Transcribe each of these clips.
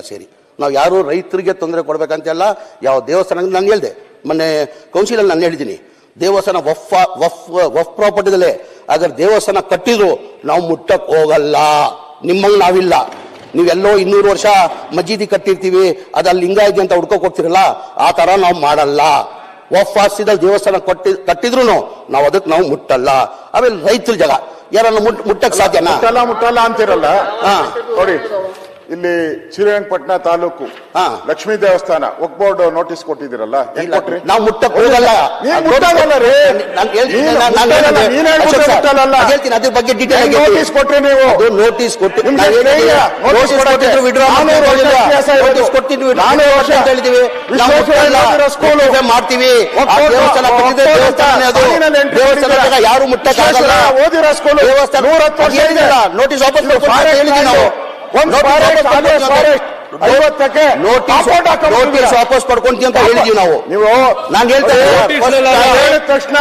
ಎಲ್ಲ ಸೇರಿ. ನಾವು ಯಾರು ರೈತರಿಗೆ ತೊಂದರೆ ಕೊಡಬೇಕಂತೆಲ್ಲ ಯಾವ ದೇವಸ್ಥಾನ ನಾನು ಹೇಳಿದೆ. ಮೊನ್ನೆ ಕೌನ್ಸಿಲಲ್ಲಿ ನಾನು ಹೇಳಿದ್ದೀನಿ. ದೇವಸ್ಥಾನ ವಫ್ ವಫ್ ವಫ್ ಪ್ರಾಪರ್ಟಿದಲ್ಲೇ ಆದರೆ ದೇವಸ್ಥಾನ ಕಟ್ಟಿದ್ರು ನಾವು ಮುಟ್ಟಕ್ಕೆ ಹೋಗಲ್ಲ. ನಿಮ್ಮಂಗೆ ನಾವಿಲ್ಲ. ನೀವೆಲ್ಲೋ ಇನ್ನೂರು ವರ್ಷ ಮಜೀದಿ ಕಟ್ಟಿರ್ತೀವಿ ಅದಲ್ಲಿ ಲಿಂಗ ಇದೆ ಅಂತ ಹುಡ್ಕೋಕೆ ಹೋಗ್ತಿರಲ್ಲ ಆ ಥರ ನಾವು ಮಾಡಲ್ಲ. ವಫ್ ಆಸ್ತಿದಲ್ಲಿ ದೇವಸ್ಥಾನ ಕಟ್ಟಿ ಕಟ್ಟಿದ್ರು ನಾವು ಅದಕ್ಕೆ ನಾವು ಮುಟ್ಟಲ್ಲ. ಆಮೇಲೆ ರೈತರ ಜಾಗ. ಯಾರನ್ನ ಮುಟ್ ಸಾಧ್ಯ ಸಾಧ್ಯನಾ? ಮುಟ್ಟಲ್ಲ ಮುಟ್ಟಲ್ಲ ಅಂತಿರಲ್ಲ? ಹಾ. ನೋಡಿ. ಇಲ್ಲಿ ಶ್ರೀರಂಗಪಟ್ಟಣ ತಾಲೂಕು ಹಾ. ಲಕ್ಷ್ಮೀ ದೇವಸ್ಥಾನ ಬೋರ್ಡ್ ನೋಟಿಸ್ ಕೊಟ್ಟಿದ್ದೀರಲ್ಲ ಹೆಂಗ್ ಇಲ್ಲ, ಕೊಟ್ರಿ ನಾವು ಮುಟ್ಟಕ್ ಹೋಗಲ್ಲ ನೀನ್ ಮುಟ್ಟಲ್ಲ ರೀ. ನಾನ್ ಹೇಳ್ತೀನಿ, ನೀನ್ ನಾನ್- ನಾನ್ ಮುಟ್ಟಲ್ಲ, ಹೇಳ್ತೀನಿ. ನೀನ್ ಹೇಳ್ಬಿಟ್ಟು ಅಶೋಕ್ ಸರ್, ಮುಟ್ಟಲ್ಲ. ನಾನ್ ಹೇಳ್ತೀನಿ ಅದ್ರ ಬಗ್ಗೆ ಡೀಟೇಲ್ ಹೆಂಗ್ ನೋಟಿಸ್ ಕೊಟ್ರಿ ನೀವು ಅದು ನೋಟಿಸ್ ಕೊಟ್ಟು ನಿಮ್ಗೆ ನಾವ್ ಹೇಳಿದ್ದೀವಿ, ಧೈರ್ಯ, ನೋಟಿಸ್ ನೋಟಿಸ್ ಕೊಡಕ್ಕೆ. ಕೊಟ್ಟಿದ್ರು withdraw ನಾನೂರು ಮಾಡ್ತೀವಿ ವರ್ಷ ಹೇಳಿಲ್ಲ. ಇತಿಹಾಸ ಇರೋದು. ನೋಟಿಸ್ ಕೊಟ್ಟಿದ್ವಿ ನಾನೂರು ವರ್ಷ ಅಂತ ಹೇಳಿದೀವಿ ನಾವು ವಿಶ್ವೇಶ್ವರಯ್ಯ ಮುಟ್ಟಲ್ಲ. ಮಾಡಿರೋ ಸ್ಕೂಲು. ಒಪ್ಪಿಗೆ ಮಾಡ್ತೀವಿ ಆ ದೇವಸ್ಥಾನ ದೇವಸ್ಥಾನ ಅದು ಸಾಲಿನಲ್ಲಿ. ಜಾಗ ಯಾರು ಮುಟ್ಟಕ್ಕಾಗಲ್ಲ ಓದಿರೋ ಸ್ಕೂಲು. ನೂರತ್ತು ವರ್ಷ. ಇದೆ. ನೋಟಿಸ್ ವಾಪಸ್ ಇದು ಅಂತ ಹೇಳಿದ್ವಿ ನಾವು ನೋಟಿಸ್ ವಾಪಸ್ ಪಡ್ಕೊಂತೀವಿ ಅಂತ ಹೇಳಿದೀವಿ ನಾವು. ನೀವು ನಾನು ಹೇಳ್ತಾ ತಕ್ಷಣ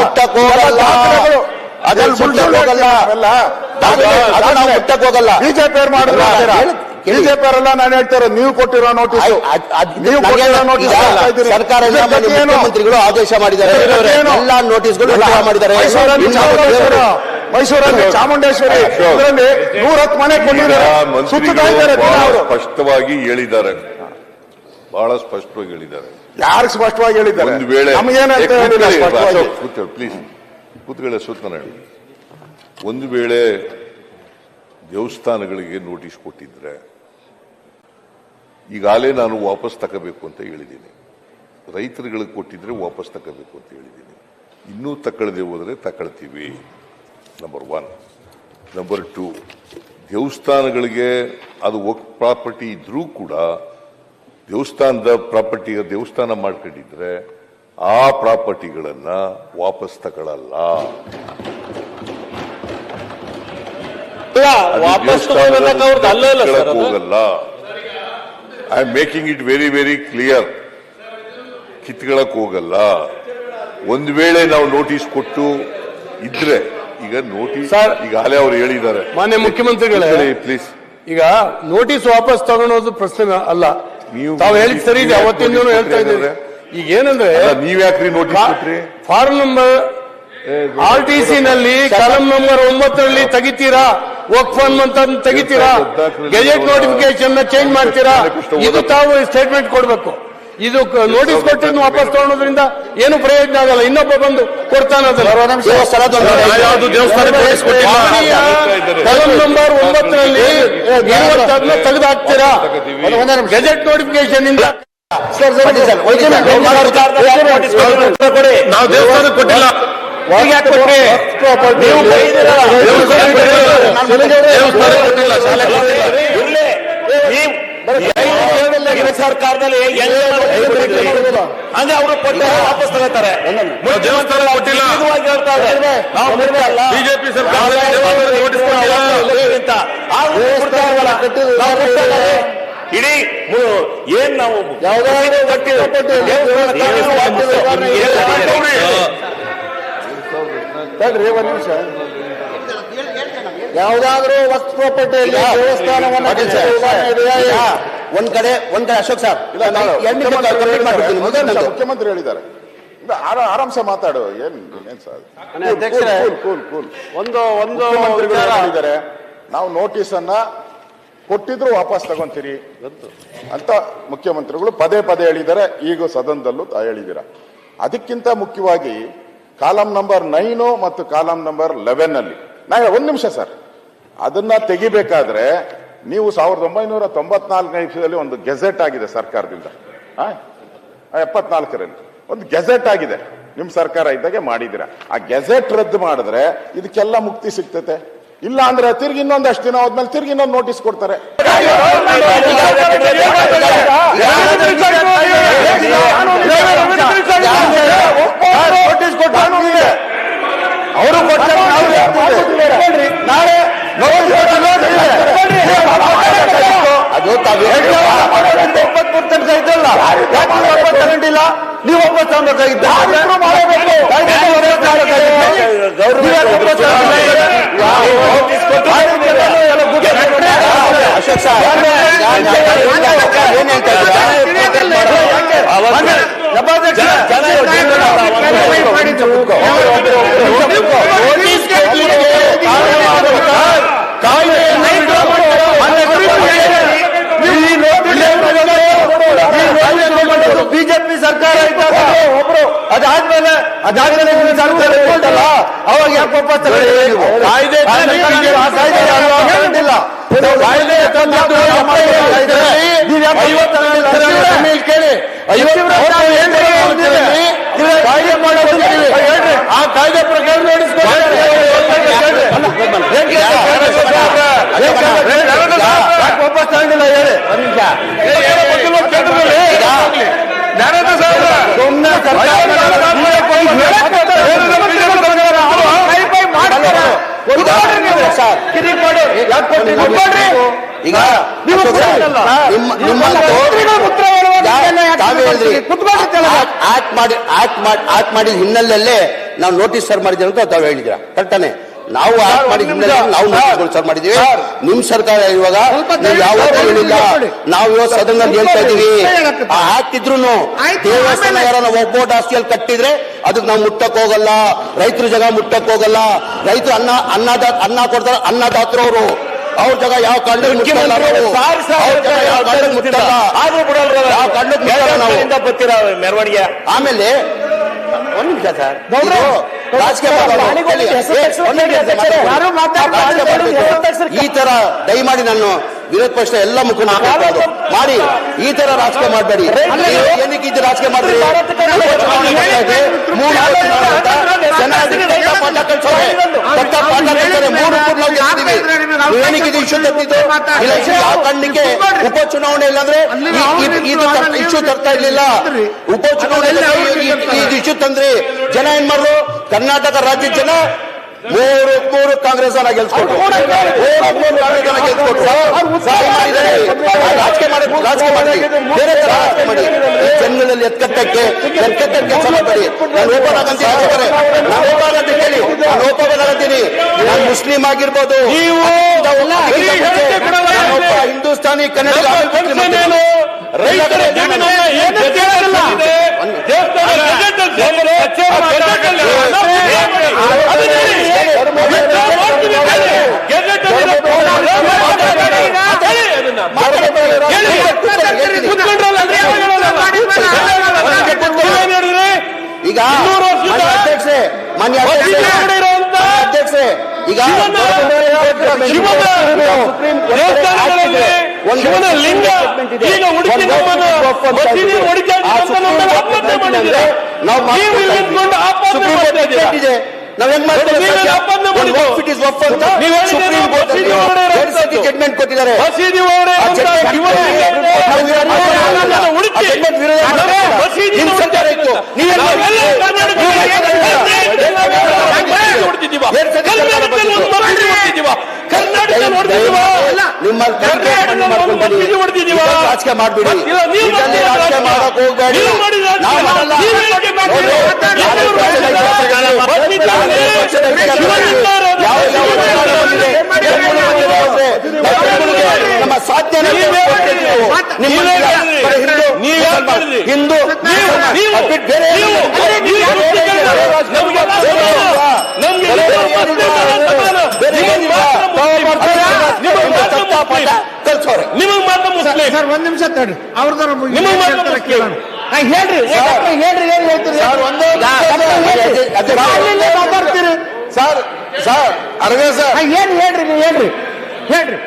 ಮುಟ್ಟಕ್ ಹೋಗಲ್ಲ. ಸುಳ್ಳು ಮುಟ್ಟಕ್ ಹೋಗಲ್ಲ. ನಾವು ಮುಟ್ಟಕ್ ಹೋಗಲ್ಲ. ಬಿಜೆಪಿ ಮಾಡಿದ್ರು. ಬಿಜೆಪಿ ಅವರೆಲ್ಲ ನಾನು ಹೇಳ್ತಾರೆ ನೀವು ಕೊಟ್ಟಿರೋ ನೋಟಿಸ್ ನೀವು ಕೊಟ್ಟಿರೋ ನೋಟಿಸ್. ಸರ್ಕಾರ? ಮುಖ್ಯಮಂತ್ರಿಗಳು ಆದೇಶ ಮಾಡಿದ್ದಾರೆ? ಎಲ್ಲಾ ನೋಟಿಸ್ಗಳು ಮಾಡಿದ್ದಾರೆ. ಮೈಸೂರಲ್ಲಿ ಚಾಮುಂಡೇಶ್ವರಿ ಮೈಸೂರಲ್ಲಿ ಚಾಮುಂಡೇಶ್ವರಿ ಅಶೋಕ್. ಇದರಲ್ಲಿ ನೂರತ್ತು ಮನೆ ಕೊಟ್ಟಿದ್ದಾರೆ. ಇದ್ದಾರೆ ಸ್ಪಷ್ಟವಾಗಿ ಹೇಳಿದ್ದಾರೆ. ಬಹಳ ಸ್ಪಷ್ಟವಾಗಿ ಹೇಳಿದ್ದಾರೆ. ಯಾರು ಸ್ಪಷ್ಟವಾಗಿ ಹೇಳಿದ್ದಾರೆ? ಒಂದು ವೇಳೆ ಪ್ಲೀಸ್ ಕೂತ್ಕೊಳ್ಳಿ ಹೇಳಿ ಒಂದು ವೇಳೆ ದೇವಸ್ಥಾನಗಳಿಗೆ ನೋಟಿಸ್ ಕೊಟ್ಟಿದ್ರೆ ಈಗಾಗಲೇ ನಾನು ವಾಪಸ್ ತಗೋಬೇಕು ಅಂತ ಹೇಳಿದ್ದೀನಿ. ರೈತರುಗಳಿಗೆ ಕೊಟ್ಟಿದ್ರೆ ವಾಪಸ್ ತಗೋಬೇಕು ಅಂತ ಹೇಳಿದ್ದೀನಿ. ಇನ್ನೂ ತಗೊಳ್ಳದೆ ಹೋದರೆ ತಗೊಳ್ತೀವಿ ನಂಬರ್ ಒನ್ ನಂಬರ್ ಟು ದೇವಸ್ಥಾನಗಳಿಗೆ ಅದು ಒಕ್ ಪ್ರಾಪರ್ಟಿ ಇದ್ರೂ ಕೂಡ ದೇವಸ್ಥಾನದ ಪ್ರಾಪರ್ಟಿಗೆ ದೇವಸ್ಥಾನ ಮಾಡ್ಕೊಂಡಿದ್ರೆ ಆ ಪ್ರಾಪರ್ಟಿಗಳನ್ನ ವಾಪಸ್ ತಗೊಳ್ಳಲ್ಲ ಹೋಗಲ್ಲ. I am making it very very clear ಕಿತ್ಕೊಳಕ್ ಹೋಗಲ್ಲ. ಒಂದ್ ವೇಳೆ ನಾವು ನೋಟಿಸ್ ಕೊಟ್ಟು ಇದ್ರೆ ಈಗ ನೋಟಿಸ್ ಈಗ ಈಗಾಗಲೇ ಅವ್ರು ಹೇಳಿದ್ದಾರೆ. ಮಾನ್ಯ ಮುಖ್ಯಮಂತ್ರಿಗಳೇ, ಪ್ಲೀಸ್ ಈಗ ನೋಟಿಸ್ ವಾಪಸ್ ತಗೊಳೋದು ಪ್ರಶ್ನೆ ಅಲ್ಲ. ನೀವು ತಾವು ಹೇಳಿದ್ ಸರಿ ಇದೆ ಅವತ್ತಿಂದ ಹೇಳ್ತಾ ಇದ್ದಾರೆ. ಈಗ ಏನಂದ್ರೆ ನೀವ್ ಯಾಕ್ರಿ ನೋಟಿಸ್ ಕೊಟ್ರಿ? Form number R T C ನಲ್ಲಿ ಕಾಲಂ ನಂಬರ್ ಒಂಬತ್ತರಲ್ಲಿ ತೆಗಿತೀರಾ? ವರ್ಕ್ ಫಂಡ್ ಅಂತ ತೆಗಿತೀರಾ ಗೆಜೆಟ್ ನೋಟಿಫಿಕೇಶನ್ ಚೇಂಜ್ ಮಾಡ್ತೀರಾ ಇದು ತಾವು ಸ್ಟೇಟ್ಮೆಂಟ್ ಕೊಡ್ಬೇಕು ಇದು ನೋಟಿಸ್ ಕೊಟ್ಟಿದ್ದು ವಾಪಸ್ ತಗೊಳೋದ್ರಿಂದ ಏನು ಪ್ರಯೋಜನ ಆಗಲ್ಲ ಇನ್ನೊಬ್ಬ ಬಂದು ಕೊಡ್ತಾನೆ ನಂಬರ್ ಒಂಬತ್ತರಲ್ಲಿ ತೆಗೆದು ಹಾಕ್ತೀರಾ ಗೆಜೆಟ್ ನೋಟಿಫಿಕೇಶನ್ ಇಂದ. ನಾವು ದೇವಸ್ಥಾನಕ್ಕೆ ಕೊಟ್ಟಿಲ್ಲ ನೀವು ಸರ್ಕಾರದಲ್ಲಿ ಅಂದ್ರೆ ಅವರು ಕೊಟ್ಟರೆ ವಾಪಸ್ ತಗೋತಾರೆ. ದೇವಸ್ಥಾನ ಕೊಟ್ಟಿಲ್ಲ. ಬಿಜೆಪಿ ಇಡೀ ಮು- ಏನ್ ನಾವು ತಡ್ರಿ ಒಂದ್ ನಿಮಿಷ. ಯಾವ್ದಾದ್ರೂ ವರ್ಕ್ ಪ್ರಾಪರ್ಟಿಯಲ್ಲಿ ದೇವಸ್ಥಾನವನ್ನ? ಒಂದ್ ಕಡೆ ಒಂದ್ ಕಡೆ ಅಶೋಕ್ ಸರ್. ಇಲ್ಲ, ನಾನು ಎರಡು ಮುಖ್ಯಮಂತ್ರಿ ಕಂಪ್ಲೀಟ್ ಮಾಡ್ಬಿಡ್ತೀನಿ. ಒಂದೇ ಮೊದಲು ಮುಖ್ಯಮಂತ್ರಿ ಹೇಳಿದ್ದಾರೆ. ಆರಾಮ್ಸೆ ಮಾತಾಡು. ಏನ್ ಏನ್ ಸರ್? ಅಧ್ಯಕ್ಷರೇ, ಕೂಲ್ ಕೂಲ್ ಒಂದು ಒಂದು ಹೇಳಿದ್ದಾರೆ. ನಾವು ನೋಟಿಸ್ ಅನ್ನ ಕೊಟ್ಟಿದ್ರು ವಾಪಸ್ ತಗೊಂತೀರಿ. ಅಂತ ಮುಖ್ಯಮಂತ್ರಿಗಳು ಪದೇ ಪದೇ ಹೇಳಿದ್ದಾರೆ. ಈಗ ಸದನದಲ್ಲೂ ಹೇಳಿದ್ದೀರ. ಅದಕ್ಕಿಂತ ಮುಖ್ಯವಾಗಿ ಕಾಲಂ ನಂಬರ್ ನೈನು ಮತ್ತು ಕಾಲಂ ನಂಬರ್ ಲೆವೆನ್ ಅಲ್ಲಿ ನಾ ಒಂದ್ ನಿಮಿಷ ಸರ್. ಅದನ್ನ ತೆಗಿಬೇಕಾದ್ರೆ ನೀವು ಸಾವಿರದ ಒಂಬೈನೂರ ತೊಂಬತ್ನಾಲ್ಕನೇ ಇಸ್ವಿಯಲ್ಲಿ ಒಂದು ಗೆಜೆಟ್ ಆಗಿದೆ ಸರ್ಕಾರದಿಂದ. ಎಪ್ಪತ್ನಾಲ್ಕರಲ್ಲಿ. ಒಂದು ಗೆಜೆಟ್ ಆಗಿದೆ. ನಿಮ್ ಸರ್ಕಾರ ಇದ್ದಾಗೆ ಮಾಡಿದಿರ ಆ ಗೆಜೆಟ್ ರದ್ದು ಮಾಡಿದ್ರೆ ಇದಕ್ಕೆಲ್ಲ ಮುಕ್ತಿ ಸಿಗ್ತತೆ. ಇಲ್ಲ ಅಂದ್ರೆ ತಿರ್ಗಿ ಇನ್ನೊಂದಷ್ಟು ದಿನ ಹೋದ್ಮೇಲೆ ತಿರ್ಗಿ ಇನ್ನೊಂದು ನೋಟಿಸ್ ಕೊಡ್ತಾರೆ. ಅವರು ಕೊಟ್ಟು ಅವರು ಕೊಡ್ತಾರೆ ನಾಳೆ ನೋಟಿಸ್ ಒಪ್ಪತ್ತು ತನಕ ಇದ್ದಲ್ಲ ಯಾಕೆ ತಗೊಂಡಿಲ್ಲ? ನೀವು ಒಪ್ಪತ್ತು ತಗೊಬೇಕಾಗಿದ್ದ ಯಾಕೆ ಒಪ್ಪತ್ತು ತಗೊಂಡಿಲ್ಲ? ಬಿಜೆಪಿ ಸರ್ಕಾರ ಇದ್ದಾಗ ಒಬ್ರು ಅದಾದ್ಮೇಲೆ ಅದಾದ್ಮೇಲೆ ಈ ಸರ್ಕಾರ ಇರ್ತಲ್ಲ ಅವಾಗ ಯಾಕೆ ವಾಪಸ್ ತಗೊಂಡಿಲ್ಲ ನೀವು? ಕಾಯ್ದೆ ಆ ಕಾಯ್ದೆ ಆ ಕಾಯ್ದೆ ಯಾರು ತಗೊಂಡಿಲ್ಲ. ಕಾಯ್ದೆ ತಂದದ್ದು ಕಾಯ್ದೆ. ನೀವು ಯಾಕೆ ಇವತ್ತು ತಗೊಂಡಿಲ್ಲ? ಜಮೀಲ್ ಕೇಳಿ ಕಾಯ್ದೆ ಮಾಡೋದು. ಆ ಕಾಯ್ದೆ ಪ್ರಕಾರ ಯಾಕೆ ವಾಪಸ್ ತಗೊಂಡಿಲ್ಲ ಹೇಳಿ ಒಂದ್ ನಿಮಿಷ ಸುಮ್ನೆ ಸರ್ ಕಿರಿಕ್ ಮಾಡಿ ಯಾಕೆ ಕೊಟ್ಟಿಲ್ಲ? ಈಗ ನೀವು ಅಶೋಕ್ ಸರ್, ಕೊಟ್ಟಿಲ್ಲ. ನಿಮ್ಮ ನೀವು ನಿಮ್ಮಂತೂ ಮಂತ್ರಿಗಳು ಉತ್ತರವನ್ನು ಯಾಕೆ ತಾವೇ ಹೇಳಿದ್ರಿ ಕುತ್ಕೊಂಡಿದ್ದಲ್ಲ? ಆಕ್ಟ್ ಮಾಡಿ ಆಕ್ಟ್ ಮಾಡಿ ಆಕ್ಟ್ ಮಾಡಿದ ಹಿನ್ನೆಲೆಯಲ್ಲೇ ನಾವು ನೋಟಿಸ್ ಸರ್ ಮಾಡಿದ್ದೀವಿ ಅಂತ ತಾವು ಹೇಳಿದ್ರ ಕರೆಕ್ಟಾನೆ ನಾವು ಆಕ್ಟ್ ಹಿನ್ನೆಲೆ ನಾವು ನೋಟಿಸ್ಗಳು ಮಾಡಿದೀವಿ ನಿಮ್ ಸರ್ಕಾರ ಇವಾಗ ಯಾವ ಯಾವತ್ತೂ ಹೇಳಿಲ್ಲ ನಾವು ಇವತ್ತು ಸದನದಲ್ಲಿ ಹೇಳ್ತಾ ಇದೀವಿ ಆ ಆಕ್ಟ್ ಇದ್ರು ದೇವಸ್ಥಾನ ಯಾರನ್ನ ಒಬ್ಬೊಟ್ಟು ಆಸ್ತಿಯಲ್ಲಿ ಕಟ್ಟಿದ್ರೆ ಅದಕ್ಕೆ ನಾವು ಮುಟ್ಟಕ್ ಹೋಗಲ್ಲ ರೈತರ ಜಾಗ ಮುಟ್ಟಕ್ ಹೋಗಲ್ಲ. ರೈತರು ಅನ್ನ ಅನ್ನದ ಅನ್ನ ಕೊಡ್ತಾರೆ ಅನ್ನದಾತರು ಅವರು ಅವ್ರ. ಜಾಗ ಯಾವ ಕಾರಣಕ್ಕೆ ಮುಟ್ಟಲ್ಲ ನಾವು. ಯಾವ ಮೆರವಣಿಗೆ? ಆಮೇಲೆ ಒಂದ್ ನಿಮಿಷ ಸರ್. ಈ ತರ ದಯಮಾಡಿ ನಾನು ವಿರೋಧ ಪಕ್ಷ ಎಲ್ಲ ಮುಖಂಡ? ಮಾಡಿ ಈ ತರ ರಾಜಕೀಯ ಮಾಡಬೇಡಿ. ಏನಕ್ಕೆ ಇದು ರಾಜಕೀಯ ನಾವು ಏನಕ್ಕೆ ಇದು ಇಶ್ಯೂ ಯಾವ ಕಾರಣಕ್ಕೆ ಉಪ ಚುನಾವಣೆ ಇಲ್ಲಾಂದ್ರೆ ಇಶ್ಯೂ ತರ್ತಾ ಇರ್ಲಿಲ್ಲ. ಉಪ ಚುನಾವಣೆ ಇದು ಇಶ್ಯೂ ತಂದ್ರಿ. ಜನ ಏನ್ ಮಾಡ್ರು? ಕರ್ನಾಟಕ ರಾಜ್ಯದ ಜನ ಮೂರು ಮೂರು ಕಾಂಗ್ರೆಸ್ ಅನ್ನ ಗೆಲ್ಸ್ಕೊಟ್ಟು ಮೂರು ಕಾಂಗ್ರೆಸ್ ಅನ್ನ ಮಾಡಿದ್ದಾರೆ. ರಾಜಕೀಯ ಮಾಡಿ ರಾಜಕೀಯ ಮಾಡಿ. ಬೇರೆ ತರ ರಾಜಕೀಯ ಮಾಡಿ. ಎತ್ಕಟ್ಟಕ್ಕೆ ಎತ್ಕಟ್ಟಕ್ಕೆ ಕೆಲಸ ನಾನು ಓಪನ್ ಆಗಂತ ಹೇಳ್ತಾರೆ. ನಾನು ಓಪನ್ ಅಂತ ಕೇಳಿ. ನಾನು ಓಪನ್ ನಾನು ಮುಸ್ಲಿಂ ಆಗಿರ್ಬೋದು. ಹಿಂದೂಸ್ತಾನಿ ಕನ್ನಡ ರೈತರ ಜಮೀನನ್ನ ಏನು ಕೇಳಲ್ಲ. ದೇವಸ್ಥಾನ ಗೆಜೆಟ್ ಅಲ್ಲಿ ಸೇರಿದ್ರೆ ಕಚೇರಿ ಮಾತಾಡಲ್ಲ. ಅದನ್ನ ಹೇಳಿ. ನಾವು ನೋಡ್ತೀವಿ ಹೇಳಿ. ಗೆಜೆಟ್ ಅಲ್ಲಿ ಇರೋ ಪ್ರೋಗ್ರಾಮ್ ಮಾತಾಡಬೇಡಿ. ಹೇಳಿ ಅದನ್ನ. ಹೇಳಿ. ಕೂತ್ಕೊಂಡ್ರಲ್ಲ, ಅದೇ ಹೇಳಲ್ಲ. ನೀವೇನ್ ಹೇಳಿದ್ರಿ? ಈಗ ಇನ್ನೂರು ವರ್ಷದ ಮಾನ್ಯ ಅಧ್ಯಕ್ಷೆ ಮಾನ್ಯ ಅಧ್ಯಕ್ಷೆ ವಸತಿ ಇರುವಂತ ಅಧ್ಯಕ್ಷೆ ಈಗ ಶಿವನ ಲಿಂಗ ಈಗ ಉಡುಪಿ ನಮ್ಮನ್ನು ಮಾಡಿದ್ದೀರಾ? ನಾವು ನೀವು ಇಲ್ಲಿ ನಿಂತ್ಕೊಂಡು ಆತ್ಮಹತ್ಯೆ ಮಾಡ್ತಾ ರಾಜಕೀಯ ಮಾಡ್ಬೇಡಿ. ಮಾಡಕ್ ಹೋಗ್ಬೇಡಿ. ನೀವು ಮಾಡಿದ ರಾಜಕೀಯ. ನಾವು ಮಾಡಲ್ಲ. ನೀವು ಹೇಳಿಕೆ ಮಾಡ್ತೀರಿ. ನೋಡಿ, ಯಾವ ಯಾವ ಪಕ್ಷದ ಪಕ್ಷದ ಯಾವ ಪಕ್ಷದ ಶಿವಲಿಂಗ ಇರೋದು. ಯಾವ ಯಾವ ಸರ್ಕಾರ ಬಂದಿದೆ? ಬೆಂಗಳೂರಿಗೆ ಹೋದ್ರೆ ನಾವು ಬೆಂಗಳೂರಿಗೆ ನಮ್ಮ ಸಾಧನೆ ನೀವೇ ಹೇಳಿದ್ರಿ. ನಿಮ್ಮ ನೀವೇ ಹೇಳಿದ್ರಿ. ಬರೀ ಹಿಂದೂ ನೀವೇ ಮುಸಲ್ಮಾನ್, ಹೇಳಿದ್ರಿ. ಹಿಂದೂ ನೀವು ಮುಸಲ್ಮಾನ್. ನೀವು ಅದು ಬಿಟ್ಟು ಬೇರೆ ನೀವು ಏನು? ನೀವು ಬೇರೆ ಏನು? ನಮ್ಗೆ ಬೇರೆ ಏನು? ನಮ್ಗೆ ಬೇರೆ ನೀವು ಏನು? ಸಮಾನ. ಬೇರೆ ನಿಮಗೆ ಏನಿಲ್ಲ. ಮಾತ್ರ ಮುಸ್ಲಿಂ. ನಿಮಗೆ ಮಾತ್ರ ತಪ್ಪ ಪಾಠ ಮುಸ್ಲಿಂ. ಕಲ್ಸೋರೆ ನಿಮಗೆ ಮಾತ್ರ ಮುಸ್ಲಿಂ ಸರ್ ಒಂದ್ ನಿಮಿಷ ತಡ್ರಿ ಅವ್ರದಾರ. ಹೇಳ್ರಿ ಹೇಳ್ರಿ ಏನ್ ಹೇಳ್ತೀರಿ? ಮಾತಾಡ್ತೀರಿ? ಸರ್ ಸರ್ ಅರ್ಗ ಸರ್. ಏನ್ ಹೇಳ್ರಿ ನೀವು ಹೇಳ್ರಿ. ಹೇಳ್ರಿ.